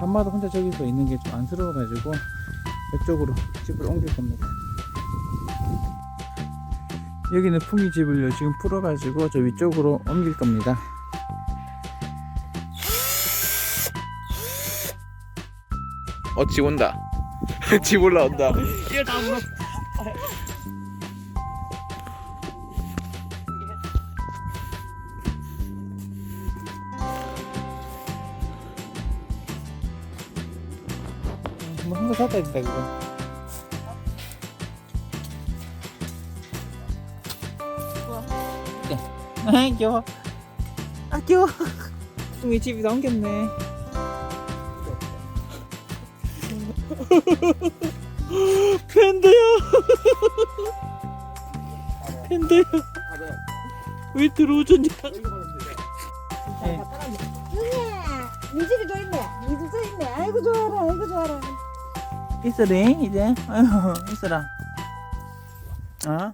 밤마다 혼자 저기서 있는 게 좀 안쓰러워가지고 이쪽으로 집을 옮길 겁니다. 여기는 풍이 집을요 지금 풀어가지고 저 위쪽으로 옮길 겁니다. 어, 집 온다. 집 올라온다. 이거 다 물어. 뭐 한거 샀다 했다 이거. 아 귀여워. 아 귀여워. 우리 집이 넘겼네. 팬더야. 팬더야. 왜 들어오셨냐? 네. 윤희야, 네 집에도 있네. 네 집도 있네. 아이고 좋아라, 아이고 좋아라. 있어래 이제. 아유 있어라. 어?